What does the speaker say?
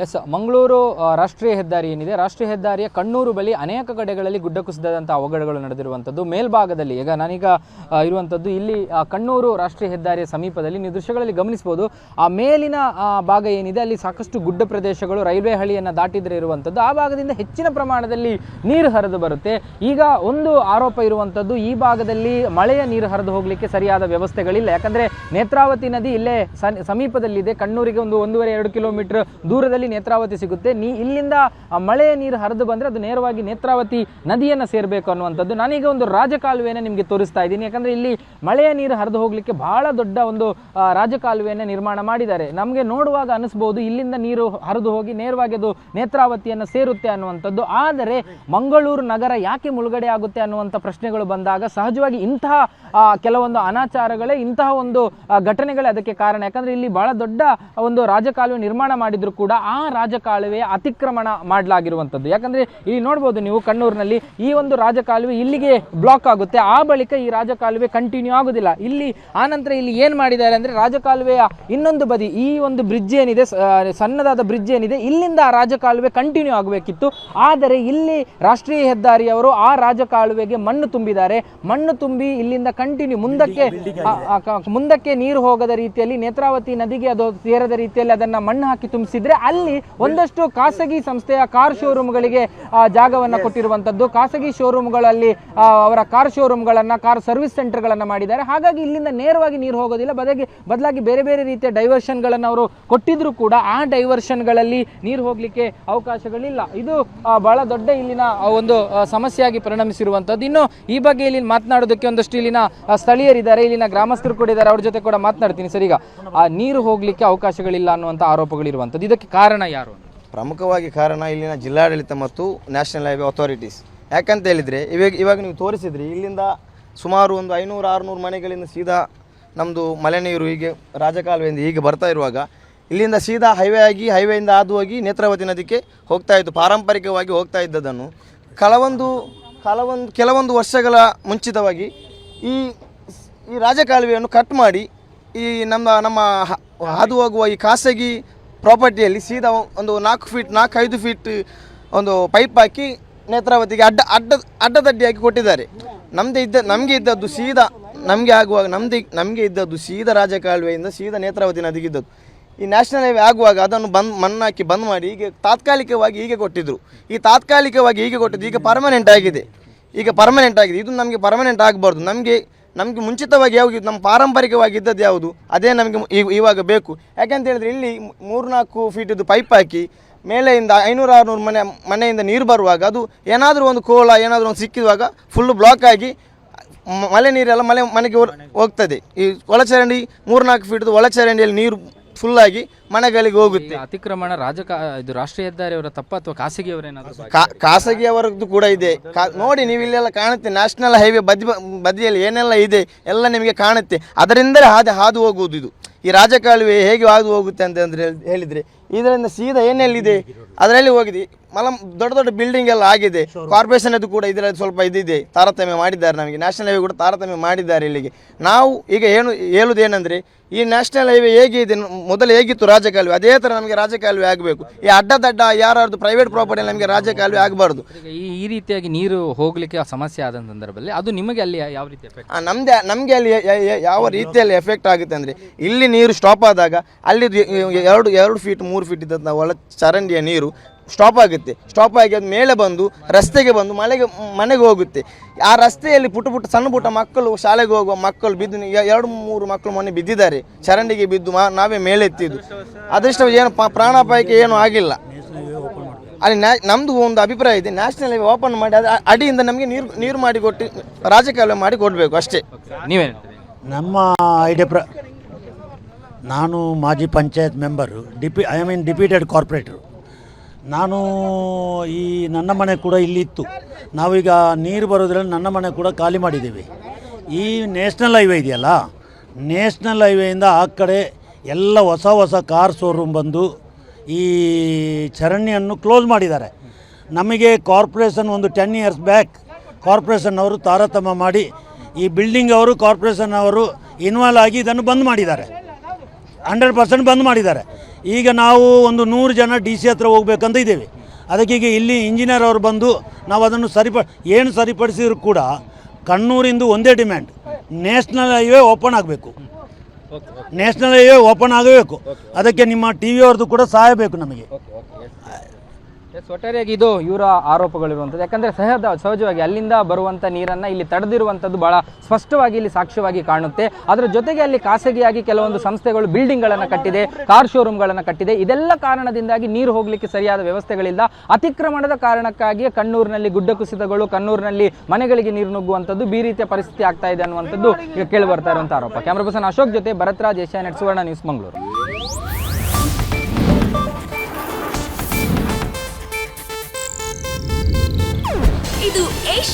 S, Mangaluru ರಾಷ್ಟ್ರೀಯ ಹೆದ್ದಾರಿ ಏನಿದೆ? ರಾಷ್ಟ್ರೀಯ ಹೆದ್ದಾರಿಯ ಕಣ್ಣೂರು ಬಳಿ ಅನೇಕ ಕಡೆಗಳಲ್ಲಿ ಗುಡ್ಡ ಕುಸಿದಂಥ ಅವಘಡಗಳು ನಡೆದಿರುವಂಥದ್ದು ಮೇಲ್ಭಾಗದಲ್ಲಿ. ಈಗ ನಾನೀಗ ಇರುವಂಥದ್ದು ಇಲ್ಲಿ ಕಣ್ಣೂರು ರಾಷ್ಟ್ರೀಯ ಹೆದ್ದಾರಿಯ ಸಮೀಪದಲ್ಲಿ ನೀವು ದೃಶ್ಯಗಳಲ್ಲಿ ಗಮನಿಸಬಹುದು. ಆ ಮೇಲಿನ ಭಾಗ ಏನಿದೆ? ಅಲ್ಲಿ ಸಾಕಷ್ಟು ಗುಡ್ಡ ಪ್ರದೇಶಗಳು, ರೈಲ್ವೆ ಹಳಿಯನ್ನು ದಾಟಿದ್ರೆ ಇರುವಂಥದ್ದು ಆ ಭಾಗದಿಂದ ಹೆಚ್ಚಿನ ಪ್ರಮಾಣದಲ್ಲಿ ನೀರು ಹರಿದು ಬರುತ್ತೆ. ಈಗ ಒಂದು ಆರೋಪ ಇರುವಂಥದ್ದು ಈ ಭಾಗದಲ್ಲಿ ಮಳೆಯ ನೀರು ಹರಿದು ಹೋಗಲಿಕ್ಕೆ ಸರಿಯಾದ ವ್ಯವಸ್ಥೆಗಳಿಲ್ಲ. ಯಾಕಂದ್ರೆ ನೇತ್ರಾವತಿ ನದಿ ಇಲ್ಲೇ ಸಮೀಪದಲ್ಲಿದೆ. ಕಣ್ಣೂರಿಗೆ ಒಂದು ಒಂದೂವರೆ, ಎರಡು ಕಿಲೋಮೀಟರ್ ದೂರದಲ್ಲಿ ನೇತ್ರಾವತಿ ಸಿಗುತ್ತೆ. ನೀ ಇಲ್ಲಿಂದ ಮಳೆಯ ನೀರು ಹರಿದು ಬಂದ್ರೆ ಅದು ನೇರವಾಗಿ ನೇತ್ರಾವತಿ ನದಿಯನ್ನು ಸೇರಬೇಕು ಅನ್ನುವಂಥದ್ದು ನಾನೀಗ ಒಂದು ರಾಜಕಾಲುವೆಯನ್ನು ನಿಮಗೆ ತೋರಿಸ್ತಾ ಇದ್ದೀನಿ. ಯಾಕಂದ್ರೆ ಇಲ್ಲಿ ಮಳೆಯ ನೀರು ಹರಿದು ಹೋಗಲಿಕ್ಕೆ ಬಹಳ ದೊಡ್ಡ ಒಂದು ರಾಜಕಾಲುವೆಯನ್ನು ನಿರ್ಮಾಣ ಮಾಡಿದ್ದಾರೆ. ನಮಗೆ ನೋಡುವಾಗ ಅನಿಸ್ಬೋದು ಇಲ್ಲಿಂದ ನೀರು ಹರಿದು ಹೋಗಿ ನೇರವಾಗಿ ಅದು ನೇತ್ರಾವತಿಯನ್ನು ಸೇರುತ್ತೆ ಅನ್ನುವಂಥದ್ದು. ಆದರೆ ಮಂಗಳೂರು ನಗರ ಯಾಕೆ ಮುಳುಗಡೆ ಆಗುತ್ತೆ ಅನ್ನುವಂಥ ಪ್ರಶ್ನೆಗಳು ಬಂದಾಗ ಸಹಜವಾಗಿ ಇಂತಹ ಕೆಲವೊಂದು ಅನಾಚಾರಗಳೇ, ಇಂತಹ ಒಂದು ಘಟನೆಗಳೇ ಅದಕ್ಕೆ ಕಾರಣ. ಯಾಕಂದ್ರೆ ಇಲ್ಲಿ ಬಹಳ ದೊಡ್ಡ ಒಂದು ರಾಜಕಾಲುವೆ ನಿರ್ಮಾಣ ಮಾಡಿದರೂ ಕೂಡ ಆ ರಾಜಕಾಲುವೆಯ ಅತಿಕ್ರಮಣ ಮಾಡಲಾಗಿರುವಂಥದ್ದು. ಯಾಕಂದರೆ ಇಲ್ಲಿ ನೋಡ್ಬೋದು ನೀವು ಕಣ್ಣೂರಿನಲ್ಲಿ ಈ ಒಂದು ರಾಜಕಾಲುವೆ ಇಲ್ಲಿಗೆ ಬ್ಲಾಕ್ ಆಗುತ್ತೆ. ಆ ಬಳಿಕ ಈ ರಾಜಕಾಲುವೆ ಕಂಟಿನ್ಯೂ ಆಗೋದಿಲ್ಲ. ಇಲ್ಲಿ ಆನಂತರ ಇಲ್ಲಿ ಏನು ಮಾಡಿದ್ದಾರೆ ಅಂದರೆ ರಾಜಕಾಲುವೆಯ ಇನ್ನೊಂದು ಬದಿ ಈ ಒಂದು ಬ್ರಿಡ್ಜ್ ಏನಿದೆ ಸಣ್ಣದಾದ ಬ್ರಿಡ್ಜ್ ಏನಿದೆ ಇಲ್ಲಿಂದ ಆ ರಾಜಕಾಲುವೆ ಕಂಟಿನ್ಯೂ ಆಗಬೇಕಿತ್ತು. ಆದರೆ ಇಲ್ಲಿ ರಾಷ್ಟ್ರೀಯ ಹೆದ್ದಾರಿಯವರು ಆ ರಾಜಕಾಲುವೆಗೆ ಮಣ್ಣು ತುಂಬಿದ್ದಾರೆ. ಮಣ್ಣು ತುಂಬಿ ಇಲ್ಲಿಂದ ಕಂಟಿನ್ಯೂ ಮುಂದಕ್ಕೆ ಆ- ಆ ಮುಂದಕ್ಕೆ ನೀರು ಹೋಗದ ರೀತಿಯಲ್ಲಿ ನೇತ್ರಾವತಿ ನದಿಗೆ ಅದು ಸೇರದ ರೀತಿಯಲ್ಲಿ ಅದನ್ನು ಮಣ್ಣು ಹಾಕಿ ತುಂಬಿಸಿದ್ರೆ ಅಲ್ಲಿ ಒಂದಷ್ಟು ಖಾಸಗಿ ಸಂಸ್ಥೆಯ ಕಾರ್ ಶೋರೂಮ್ಗಳಿಗೆ ಜಾಗವನ್ನು ಕೊಟ್ಟಿರುವಂತದ್ದು. ಖಾಸಗಿ ಶೋರೂಮ್ಗಳಲ್ಲಿ ಅವರ ಕಾರ್ ಶೋರೂಮ್ಗಳನ್ನ ಕಾರ್ ಸರ್ವಿಸ್ ಸೆಂಟರ್ಗಳನ್ನು ಮಾಡಿದ್ದಾರೆ. ಹಾಗಾಗಿ ಇಲ್ಲಿಂದ ನೇರವಾಗಿ ನೀರು ಹೋಗೋದಿಲ್ಲ. ಬದಲಾಗಿ ಬದಲಾಗಿ ಬೇರೆ ಬೇರೆ ರೀತಿಯ ಡೈವರ್ಷನ್ಗಳನ್ನು ಅವರು ಕೊಟ್ಟಿದ್ರು ಕೂಡ ಆ ಡೈವರ್ಷನ್ಗಳಲ್ಲಿ ನೀರು ಹೋಗ್ಲಿಕ್ಕೆ ಅವಕಾಶಗಳಿಲ್ಲ. ಇದು ಬಹಳ ದೊಡ್ಡ ಇಲ್ಲಿನ ಒಂದು ಸಮಸ್ಯೆಯಾಗಿ ಪರಿಣಮಿಸಿರುವಂಥದ್ದು ಇನ್ನು ಈ ಬಗ್ಗೆ ಇಲ್ಲಿ ಮಾತನಾಡೋದಕ್ಕೆ ಒಂದಷ್ಟು ಇಲ್ಲಿನ ಸ್ಥಳೀಯರಿದ್ದಾರೆ. ಇಲ್ಲಿನ ಗ್ರಾಮಸ್ಥರು ಕೂಡ ಇದ್ದಾರೆ. ಅವ್ರ ಜೊತೆ ಕೂಡ ಮಾತನಾಡ್ತೀನಿ ಸರಿ ಈಗ. ಆ, ನೀರು ಹೋಗ್ಲಿಕ್ಕೆ ಅವಕಾಶಗಳಿಲ್ಲ ಅನ್ನುವಂಥ ಆರೋಪಗಳಿರುವಂಥದ್ದು ಇದಕ್ಕೆ ಕಾರಣ ಯಾರು ಪ್ರಮುಖವಾಗಿ ಕಾರಣ ಇಲ್ಲಿನ ಜಿಲ್ಲಾಡಳಿತ ಮತ್ತು ನ್ಯಾಷನಲ್ ಹೈವೇ ಅಥಾರಿಟೀಸ್ ಯಾಕಂತ ಹೇಳಿದರೆ, ಇವಾಗ ಇವಾಗ ನೀವು ತೋರಿಸಿದ್ರಿ, ಇಲ್ಲಿಂದ ಸುಮಾರು ಒಂದು ಐನೂರು, ಆರುನೂರು ಮನೆಗಳಿಂದ ಸೀದಾ ನಮ್ಮದು ಮಳೆ ನೀರು ಹೀಗೆ ರಾಜಕಾಲುವೆಯಿಂದ ಹೀಗೆ ಬರ್ತಾ ಇರುವಾಗ, ಇಲ್ಲಿಂದ ಸೀದಾ ಹೈವೇ ಆಗಿ ಹೈವೇಯಿಂದ ಹಾದು ಹೋಗಿ ನೇತ್ರಾವತಿ ನದಿಗೆ ಹೋಗ್ತಾ ಇತ್ತು, ಪಾರಂಪರಿಕವಾಗಿ ಹೋಗ್ತಾ ಇದ್ದದನ್ನು ಕೆಲವೊಂದು ಕೆಲವೊಂದು ಕೆಲವೊಂದು ವರ್ಷಗಳ ಮುಂಚಿತವಾಗಿ ಈ ಈ ರಾಜಕಾಲುವೆಯನ್ನು ಕಟ್ ಮಾಡಿ ಈ ನಮ್ಮ ನಮ್ಮ ಹಾದು ಹೋಗುವ ಈ ಖಾಸಗಿ ಪ್ರಾಪರ್ಟಿಯಲ್ಲಿ ಸೀದಾ ಒಂದು ನಾಲ್ಕು ಫೀಟ್ ನಾಲ್ಕು ಐದು ಫೀಟ್ ಒಂದು ಪೈಪ್ ಹಾಕಿ ನೇತ್ರಾವತಿಗೆ ಅಡ್ಡ ಅಡ್ಡ ಅಡ್ಡದಡ್ಡಿಯಾಗಿ ಕೊಟ್ಟಿದ್ದಾರೆ. ನಮ್ಮದೇ ಇದ್ದ, ನಮಗೆ ಇದ್ದದ್ದು ಸೀದಾ, ನಮಗೆ ಆಗುವಾಗ ನಮ್ಮದೇ ನಮಗೆ ಇದ್ದದ್ದು ಸೀದಾ ರಾಜಕಾಲುವೆಯಿಂದ ಸೀದಾ ನೇತ್ರಾವತಿ ನದಿಗೆ ಇದ್ದದ್ದು. ಈ ನ್ಯಾಷನಲ್ ಹೈವೇ ಆಗುವಾಗ ಅದನ್ನು ಬಂದ್ ಮಣ್ಣಾಕಿ ಬಂದ್ ಮಾಡಿ ಈಗ ತಾತ್ಕಾಲಿಕವಾಗಿ ಹೀಗೆ ಕೊಟ್ಟಿದ್ರು. ಈ ತಾತ್ಕಾಲಿಕವಾಗಿ ಹೀಗೆ ಕೊಟ್ಟಿದ್ದು ಈಗ ಪರ್ಮನೆಂಟ್ ಆಗಿದೆ. ಈಗ ಪರ್ಮನೆಂಟ್ ಆಗಿದೆ. ಇದು ನಮಗೆ ಪರ್ಮನೆಂಟ್ ಆಗಬಾರ್ದು. ನಮಗೆ ನಮಗೆ ಮುಂಚಿತವಾಗಿ ಯಾವುದು ನಮ್ಮ ಪಾರಂಪರಿಕವಾಗಿದ್ದದ್ದು ಯಾವುದು, ಅದೇ ನಮಗೆ ಇವಾಗ ಬೇಕು. ಯಾಕೆಂತ ಹೇಳಿದ್ರೆ ಇಲ್ಲಿ ಮೂರ್ನಾಲ್ಕು ಫೀಟಿದ್ದು ಪೈಪ್ ಹಾಕಿ ಮೇಲೆಯಿಂದ ಐನೂರು ಆರುನೂರು ಮನೆ, ಮನೆಯಿಂದ ನೀರು ಬರುವಾಗ ಅದು ಏನಾದರೂ ಒಂದು ಕೋಲ, ಏನಾದರೂ ಒಂದು ಸಿಕ್ಕಿದಾಗ ಫುಲ್ಲು ಬ್ಲಾಕ್ ಆಗಿ ಮಳೆ ನೀರೆಲ್ಲ ಮಳೆ ಮನೆಗೆ ಹೋಗ್ತದೆ. ಈ ಒಳಚರಂಡಿ ಮೂರ್ನಾಲ್ಕು ಫೀಟ್ದು ಒಳಚರಂಡಿಯಲ್ಲಿ ನೀರು ಫುಲ್ಲಾಗಿ ಮನೆಗಳಿಗೆ ಹೋಗುತ್ತೆ. ಅತಿಕ್ರಮಣ ರಾಜಕ ಇದು ರಾಷ್ಟ್ರೀಯ ಹೆದ್ದಾರಿಯವರ ತಪ್ಪ ಅಥವಾ ಖಾಸಗಿಯವರೇನಾದ್ರು ಖಾಸಗಿಯವರದ್ದು ಕೂಡ ಇದೆ. ನೋಡಿ ನೀವು ಇಲ್ಲೆಲ್ಲ ಕಾಣುತ್ತೆ ನ್ಯಾಷನಲ್ ಹೈವೇ ಬದಿ ಬದಿಯಲ್ಲಿ ಏನೆಲ್ಲ ಇದೆ ಎಲ್ಲ ನಿಮಗೆ ಕಾಣುತ್ತೆ. ಅದರಿಂದಲೇ ಹಾದು ಹಾದು ಹೋಗುವುದು ಇದು. ಈ ರಾಜಕಾಲುವೆ ಹೇಗೆ ಹಾದು ಹೋಗುತ್ತೆ ಅಂತ ಹೇಳಿದ್ರೆ ಇದರಿಂದ ಸೀದಾ ಏನೆಲ್ಲಿದೆ ಅದರಲ್ಲಿ ಹೋಗಿದೆ. ಮಲ ದೊಡ್ಡ ದೊಡ್ಡ ಬಿಲ್ಡಿಂಗ್ ಎಲ್ಲ ಆಗಿದೆ. ಕಾರ್ಪೊರೇಷನ್ ಅದು ಕೂಡ ಇದರಲ್ಲಿ ಸ್ವಲ್ಪ ಇದಿದೆ. ತಾರತಮ್ಯ ಮಾಡಿದ್ದಾರೆ ನಮಗೆ. ನ್ಯಾಷನಲ್ ಹೈವೇ ಕೂಡ ತಾರತಮ್ಯ ಮಾಡಿದ್ದಾರೆ ಇಲ್ಲಿಗೆ. ನಾವು ಈಗ ಏನು ಹೇಳುವುದೇನೆಂದರೆ ಈ ನ್ಯಾಷನಲ್ ಹೈವೇ ಇದೆ ಮೊದಲು ಹೇಗಿತ್ತು ರಾಜಕಾಲುವೆ? ಅದೇ ಥರ ನಮಗೆ ರಾಜಕಾಲುವೆ ಆಗಬೇಕು. ಈ ಅಡ್ಡದಡ್ಡ ಯಾರು ಪ್ರೈವೇಟ್ ಪ್ರಾಪರ್ಟಿ ನಮಗೆ ರಾಜಕಾಲುವೆ ಆಗಬಾರ್ದು. ಈ ಈ ರೀತಿಯಾಗಿ ನೀರು ಹೋಗ್ಲಿಕ್ಕೆ ಸಮಸ್ಯೆ ಆದ ಸಂದರ್ಭದಲ್ಲಿ ಅದು ನಿಮಗೆ ಅಲ್ಲಿ ಯಾವ ರೀತಿ ನಮ್ದೆ ನಮಗೆ ಅಲ್ಲಿ ಯಾವ ರೀತಿಯಲ್ಲಿ ಎಫೆಕ್ಟ್ ಆಗುತ್ತೆ ಅಂದರೆ ಇಲ್ಲಿ ನೀರು ಸ್ಟಾಪ್ ಆದಾಗ ಅಲ್ಲಿ ಎರಡು ಎರಡು ಫೀಟ್ ಮೂರು ಫೀಟ್ ಇದ್ದಂಥ ಒಳ ಚರಂಡಿಯ ನೀರು ಸ್ಟಾಪ್ ಆಗುತ್ತೆ. ಸ್ಟಾಪ್ ಆಗಿ ಅದು ಮೇಲೆ ಬಂದು ರಸ್ತೆಗೆ ಬಂದು ಮಳೆಗೆ ಮನೆಗೆ ಹೋಗುತ್ತೆ. ಆ ರಸ್ತೆಯಲ್ಲಿ ಪುಟ್ಟ ಪುಟ್ಟ ಸಣ್ಣ ಪುಟ್ಟ ಮಕ್ಕಳು ಶಾಲೆಗೆ ಹೋಗುವ ಮಕ್ಕಳು ಬಿದ್ದು ಎರಡು ಮೂರು ಮಕ್ಕಳು ಮೊನ್ನೆ ಬಿದ್ದಿದ್ದಾರೆ. ಚರಂಡಿಗೆ ಬಿದ್ದು ನಾವೇ ನಾವೇ ಮೇಲೆತ್ತಿದ್ದು ಅದೃಷ್ಟ ಏನು ಪ್ರಾಣಾಪಾಯಕ್ಕೆ ಏನೂ ಆಗಿಲ್ಲ. ಅಲ್ಲಿ ನ್ಯಾ ನಮ್ಮದು ಒಂದು ಅಭಿಪ್ರಾಯ ಇದೆ. ನ್ಯಾಷನಲ್ ಹೈವೇ ಓಪನ್ ಮಾಡಿ ಅದು ಅಡಿಯಿಂದ ನಮಗೆ ನೀರು ನೀರು ಮಾಡಿ ಕೊಟ್ಟು ರಾಜಕಾಲುವೆ ಮಾಡಿ ಕೊಡಬೇಕು ಅಷ್ಟೇ. ನೀವೇನು ನಮ್ಮ ಐಡಿಯಾ ಪ್ರ ನಾನು ಮಾಜಿ panchayat member, DP I mean deputed corporator ನಾನು ಈ ನನ್ನ ಮನೆ ಕೂಡ ಇಲ್ಲಿ ಇತ್ತು. ನಾವೀಗ ನೀರು ಬರೋದ್ರಲ್ಲಿ ನನ್ನ ಮನೆ ಕೂಡ ಖಾಲಿ ಮಾಡಿದ್ದೀವಿ. ಈ ನ್ಯಾಷನಲ್ ಹೈವೇ ಇದೆಯಲ್ಲ, ನ್ಯಾಷನಲ್ ಹೈವೇಯಿಂದ ಆ ಕಡೆ ಎಲ್ಲ ಹೊಸ ಹೊಸ ಕಾರ್ ಶೋರೂಮ್ ಬಂದು ಈ ಚರಣಿಯನ್ನು ಕ್ಲೋಸ್ ಮಾಡಿದ್ದಾರೆ. ನಮಗೆ ಕಾರ್ಪೊರೇಷನ್ ಒಂದು ಟೆನ್ ಇಯರ್ಸ್ ಬ್ಯಾಕ್ ಕಾರ್ಪೊರೇಷನ್ ಅವರು ತಾರತಮ್ಯ ಮಾಡಿ, ಈ ಬಿಲ್ಡಿಂಗ್ ಅವರು ಕಾರ್ಪೊರೇಷನ್ ಅವರು ಇನ್ವಾಲ್ವ್ ಆಗಿ ಇದನ್ನು ಬಂದ್ ಮಾಡಿದ್ದಾರೆ. ಹಂಡ್ರೆಡ್ ಪರ್ಸೆಂಟ್ ಬಂದ್ ಮಾಡಿದ್ದಾರೆ. ಈಗ ನಾವು ಒಂದು ನೂರು ಜನ ಡಿ ಸಿ ಹತ್ರ ಹೋಗ್ಬೇಕಂತ ಇದ್ದೇವೆ. ಅದಕ್ಕೆ ಈಗ ಇಲ್ಲಿ ಇಂಜಿನಿಯರ್ ಅವರು ಬಂದು ನಾವು ಅದನ್ನು ಸರಿಪ, ಏನು ಸರಿಪಡಿಸಿದ್ರು ಕೂಡ ಕಣ್ಣೂರಿಂದು ಒಂದೇ ಡಿಮ್ಯಾಂಡ್. ನ್ಯಾಷನಲ್ ಹೈವೇ ಓಪನ್ ಆಗಬೇಕು. ನ್ಯಾಷನಲ್ ಹೈವೇ ಓಪನ್ ಆಗಬೇಕು. ಅದಕ್ಕೆ ನಿಮ್ಮ ಟಿ ವಿ ಅವ್ರದ್ದು ಕೂಡ ಸಹಾಯ ಬೇಕು ನಮಗೆ. ಎಸ್, ಒಟ್ಟಾರೆಯಾಗಿ ಇದು ಇವರ ಆರೋಪಗಳಿರುವಂಥದ್ದು. ಯಾಕಂದರೆ ಸಹಜ ಸಹಜವಾಗಿ ಅಲ್ಲಿಂದ ಬರುವಂಥ ನೀರನ್ನು ಇಲ್ಲಿ ತಡೆದಿರುವಂಥದ್ದು ಭಾಳ ಸ್ಪಷ್ಟವಾಗಿ ಇಲ್ಲಿ ಸಾಕ್ಷ್ಯವಾಗಿ ಕಾಣುತ್ತೆ. ಅದರ ಜೊತೆಗೆ ಅಲ್ಲಿ ಖಾಸಗಿಯಾಗಿ ಕೆಲವೊಂದು ಸಂಸ್ಥೆಗಳು ಬಿಲ್ಡಿಂಗ್ಗಳನ್ನು ಕಟ್ಟಿದೆ ಕಾರ್ ಶೋರೂಮ್ಗಳನ್ನು ಕಟ್ಟಿದೆ. ಇದೆಲ್ಲ ಕಾರಣದಿಂದಾಗಿ ನೀರು ಹೋಗಲಿಕ್ಕೆ ಸರಿಯಾದ ವ್ಯವಸ್ಥೆಗಳಿಲ್ಲ. ಅತಿಕ್ರಮಣದ ಕಾರಣಕ್ಕಾಗಿ ಕಣ್ಣೂರಿನಲ್ಲಿ ಗುಡ್ಡ ಕುಸಿತಗಳು ಕಣ್ಣೂರಿನಲ್ಲಿ ಮನೆಗಳಿಗೆ ನೀರು ನುಗ್ಗುವಂಥದ್ದು ಈ ರೀತಿಯ ಪರಿಸ್ಥಿತಿ ಆಗ್ತಾ ಇದೆ ಅನ್ನುವಂಥದ್ದು ಈಗ ಕೇಳಿ ಬರ್ತಾ ಇರುವಂಥ ಆರೋಪ. ಕ್ಯಾಮ್ರಾ ಪರ್ಸನ್ ಅಶೋಕ್ ಜೊತೆ ಭರತ್ರಾಜ್ ಏಷ್ಯಾ ನೆಟ್ ಸುವರ್ಣ ನ್ಯೂಸ್ ಮಂಗಳೂರು.